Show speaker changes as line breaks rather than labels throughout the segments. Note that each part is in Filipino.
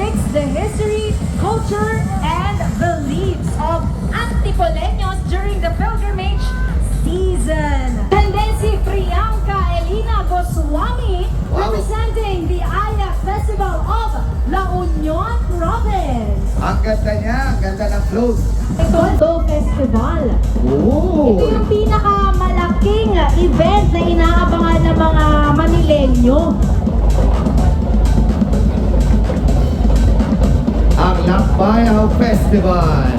depicts the history, culture, and beliefs of Antipoleños during the pilgrimage season. And then si Priyanka Elena Goswami wow. representing the Aya Festival of La Union Province.
Ang ganda niya, ang ganda ng clothes.
Tondo Festival.
Ooh. Ito yung
pinakamalaking event na ina
Festival.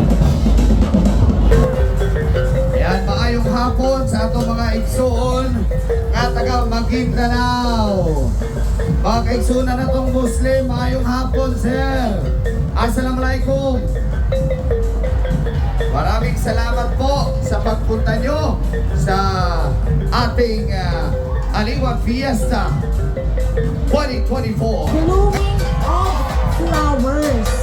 Ayan, maayong hapon sa atong mga igsoon nga taga Maguindanao. Mga kaigsoon na natong Muslim, maayong hapon, sir. Assalamualaikum. Maraming salamat po sa pagpunta nyo sa ating uh, Aliwag Fiesta 2024.
Blooming of Flowers.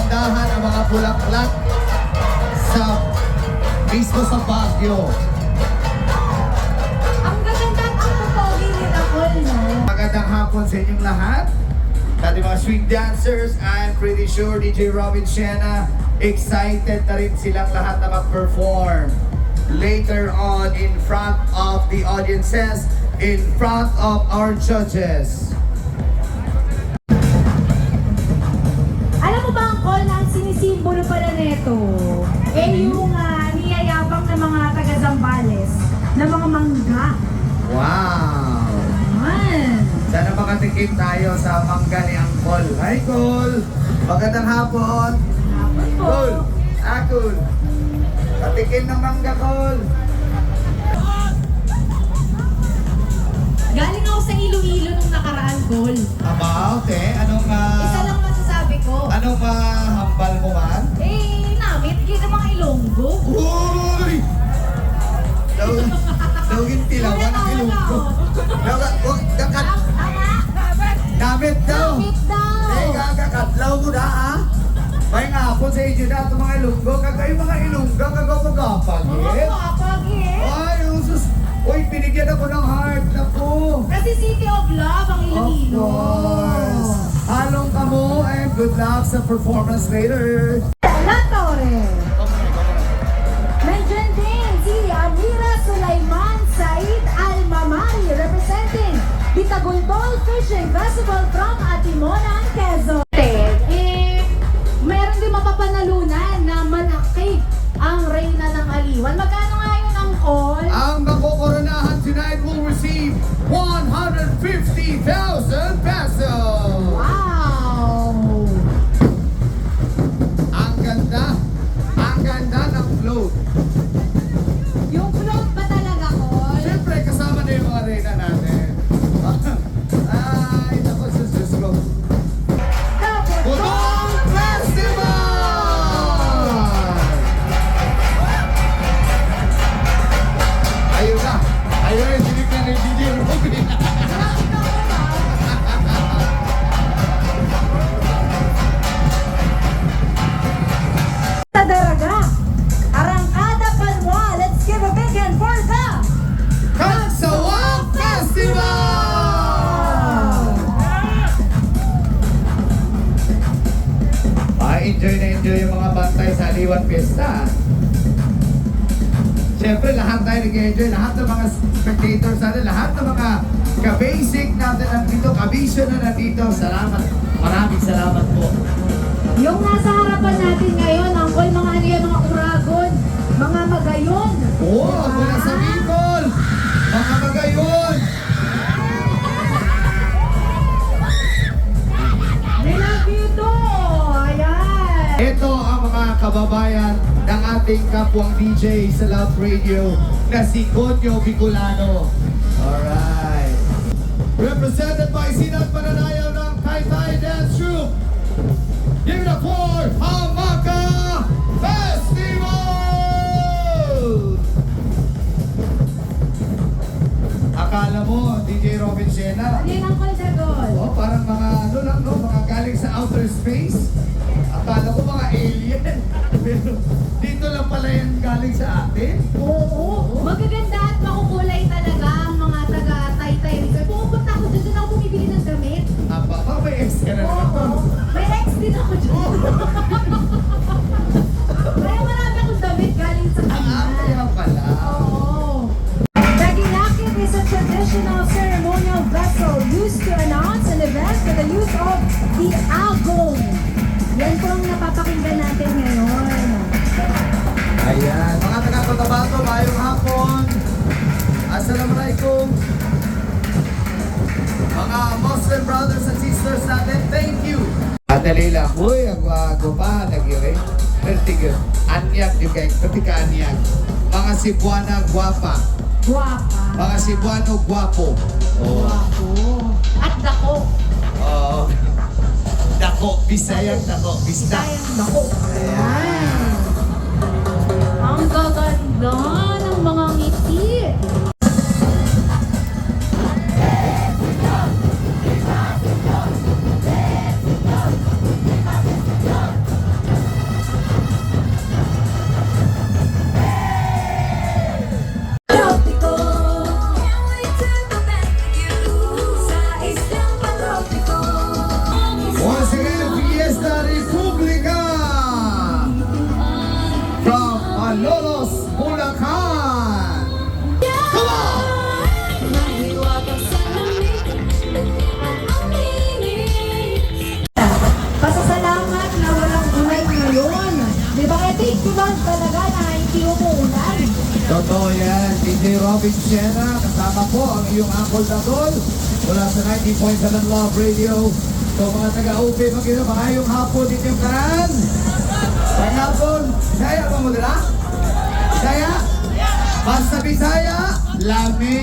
Gagandahan ng mga bulaklak sa mismo sa Baguio.
Ang gaganda at ang popogi ni Nicole, no?
Magandang hapon sa inyong lahat. Ating mga sweet dancers, I'm pretty sure DJ Robin Siena, excited na rin silang lahat na mag-perform. Later on in front of the audiences, in front of our judges.
Sinisimbolo pala neto? Eh yung uh, niyayabang ng mga taga Zambales na mga mangga.
Wow!
Man.
Sana makatikim tayo sa mangga ni Angkol. Hi, Col! Magandang hapon!
Col!
Ah, Col! Patikim ng mangga, Col!
Galing ako sa Iloilo nung nakaraan, Col.
Aba, okay. Anong, Isa ah,
lang masasabi ko.
anong mahambal mo man?
Eh, namit, kita mga Ilonggo.
Uy! Daw,
daw
yung tilawan ng ilong ko.
Daw,
oh, kakat,
Tama!
damit daw! Namit
daw! Eh,
kakakatlaw mo na, ha? May nga po sa inyo na itong mga ilonggo. Kagay mga ilongga, kagapagapag, Oo, eh.
kapag eh.
Ay, usus. Uy, binigyan ako ng heart na po.
Kasi City of Love ang Of Iloilo. course.
Good luck sa performance later.
La Torre. Nandyan din si Amira Sulaiman Said Almamari representing Bitagulbol Fishing Festival from Atimonan, Quezon. Eh, meron din mapapanalunan na malaki ang reyna ng Aliwan. Magkano nga yun ang call?
Ang makokoronahan tonight will receive 150,000 enjoy na enjoy yung mga bantay sa Aliwan Fiesta. Siyempre, lahat tayo nag-enjoy, lahat ng mga spectators natin, lahat ng mga ka-basic natin nandito, kabisyo na nandito. Salamat. Maraming salamat po.
Yung nasa harapan natin ngayon,
Ito ang mga kababayan ng ating kapwang DJ sa Love Radio na si Conyo Bicolano. Alright. Represented by Sinat Pananayaw ng Taytay Dance Troupe. Give it up Yeah. Ayan, mga taga-Cotabato, mayong hapon. Assalamualaikum. Mga Muslim brothers and sisters natin, thank you. Ate Leila, huy, ang wago pa, nagyari. Vertigo. Anyag, yung kay, pati ka anyag. Mga Cebuana guwapa.
Guwapa. Mga Cebuano
guwapo. Oh.
Guwapo. At dako.
Oo. Dako, Bisayang dako, Bisda.
Sayang dako. Ayan.
Siena, kasama po ang iyong Uncle Dagol mula sa 90.7 Love Radio. So mga taga-UP, magkino ba ngayong hapon dito yung karan? Pag-hapon, Bisaya ba mo nila? Bisaya? Basta Bisaya, Lami!